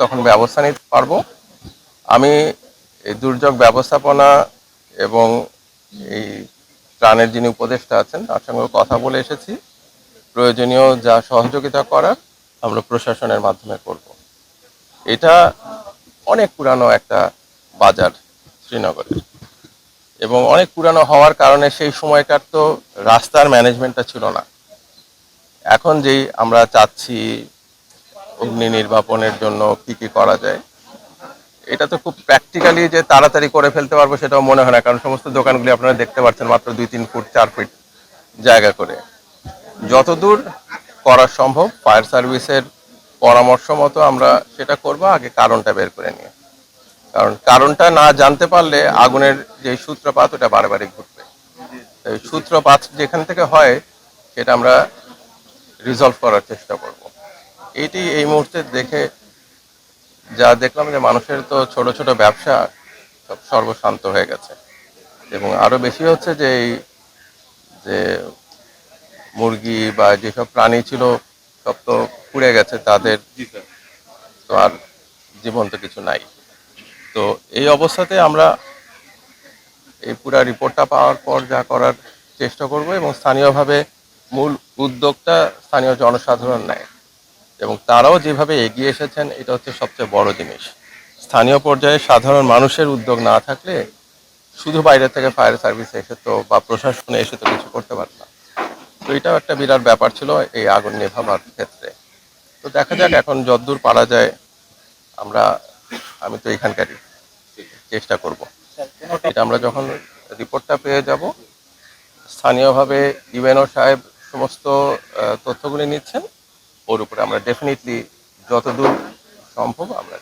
তখন ব্যবস্থা নিতে পারব। আমি এই দুর্যোগ ব্যবস্থাপনা এবং এই ত্রাণের যিনি উপদেষ্টা আছেন, তার সঙ্গে কথা বলে এসেছি। প্রয়োজনীয় যা সহযোগিতা করার আমরা প্রশাসনের মাধ্যমে করব। এটা অনেক পুরানো একটা বাজার শ্রীনগরের। এবং অনেক পুরানো হওয়ার কারণে সেই সময়কার তো রাস্তার ম্যানেজমেন্টটা ছিল না। এখন যেই আমরা চাচ্ছি অগ্নি নির্বাপনের জন্য কি কি করা যায়। এটা তো খুব প্র্যাকটিক্যালি যে তাড়াতাড়ি করে ফেলতে পারব সেটাও মনে হয় না, কারণ সমস্ত দোকানগুলি আপনারা দেখতে পাচ্ছেন মাত্র দুই, তিন ফুট, চার ফিট জায়গা করে। যতদূর করা সম্ভব ফায়ার সার্ভিসের পরামর্শ মতো আমরা সেটা করব, আগে কারণটা বের করে নিয়ে। কারণ কারণটা না জানতে পারলে আগুনের যে সূত্রপাত ওটা বারে ঘটবে। সূত্রপাত যেখান থেকে হয় সেটা আমরা রিজলভ করার চেষ্টা করব। এটি এই মুহূর্তে দেখে যা দেখলাম যে মানুষের তো ছোট ছোট ব্যবসা সব সর্বশান্ত হয়ে গেছে। এবং আরও বেশি হচ্ছে যে এই যে মুরগি বা যেসব প্রাণী ছিল সব তো পুড়ে গেছে তাদের তো আর জীবন্ত কিছু নাই। তো এই অবস্থাতে আমরা এই পুরা রিপোর্টটা পাওয়ার পর যা করার চেষ্টা করব এবং স্থানীয়ভাবে মূল উদ্যোগটা স্থানীয় জনসাধারণ নেয়। এবং তারাও যেভাবে এগিয়ে এসেছেন, এটা হচ্ছে সবচেয়ে বড় জিনিস। স্থানীয় পর্যায়ে সাধারণ মানুষের উদ্যোগ না থাকলে শুধু বাইরে থেকে ফায়ার সার্ভিস এসে তো বা প্রশাসনে এসে তো কিছু করতে পারে না। তো এটাও একটা বিরাট ব্যাপার ছিল এই আগুন নেভাবার ক্ষেত্রে। তো দেখা যাক এখন যতদূর পারা যায়, আমরা, আমি তো এখানকারই চেষ্টা করব। এটা আমরা যখন রিপোর্টটা পেয়ে যাব, স্থানীয়ভাবে ইউএনও সাহেব সমস্ত তথ্যগুলি নিচ্ছেন। ওর উপরে আমরা ডেফিনেটলি যতদূর সম্ভব আমরা